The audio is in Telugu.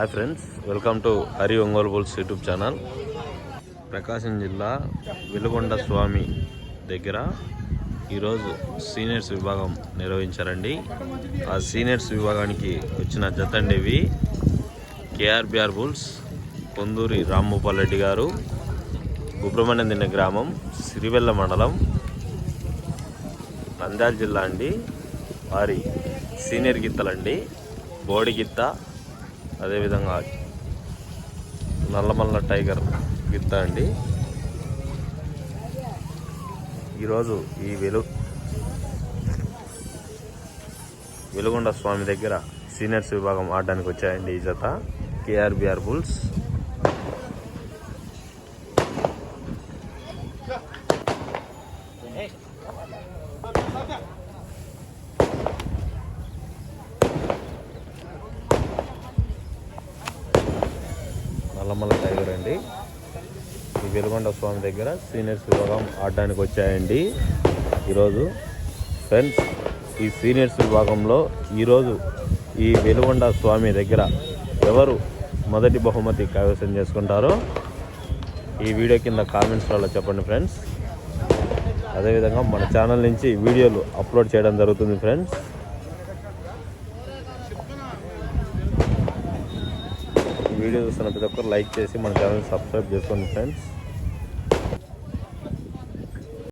Hi friends welcome to Hari Ongole bulls YouTube channel Prakasam జిల్లా వెలుగొండ స్వామి దగ్గర ఈరోజు సీనియర్స్ విభాగం నిర్వహించారండి. ఆ సీనియర్స్ విభాగానికి వచ్చిన జతండి ఇవి కేఆర్బిఆర్ బుల్స్ కొందూరి రామ్మూపాల్ రెడ్డి గారు గుబ్రమణ్యం గ్రామం సిరివెల్ల మండలం నంద్యాల జిల్లా అండి. వారి సీనియర్ గిత్తలండి. బోడి గిత్త అదేవిధంగా నల్లమల్ల టైగర్ గిత్త అండి. ఈరోజు ఈ వెలు వెలుగొండ స్వామి దగ్గర సీనియర్స్ విభాగం ఆడడానికి వచ్చాయండి ఈ జత. KRBR bulls. నల్లమల్ల టైగర్ అండి. ఈ వెలుగొండ స్వామి దగ్గర సీనియర్స్ విభాగం ఆడడానికి వచ్చాయండి. ఈరోజు ఫ్రెండ్స్ ఈ సీనియర్స్ విభాగంలో ఈరోజు ఈ వెలుగొండ స్వామి దగ్గర ఎవరు మొదటి బహుమతి కైవసం చేసుకుంటారో ఈ వీడియో కింద కామెంట్స్లలో చెప్పండి ఫ్రెండ్స్. అదేవిధంగా మన ఛానల్ నుంచి వీడియోలు అప్లోడ్ చేయడం జరుగుతుంది ఫ్రెండ్స్. వీడియో చూస్తున్న ప్రతి ఒక్కరు లైక్ చేసి మన ఛానల్ సబ్స్క్రైబ్ చేసుకోండి ఫ్రెండ్స్.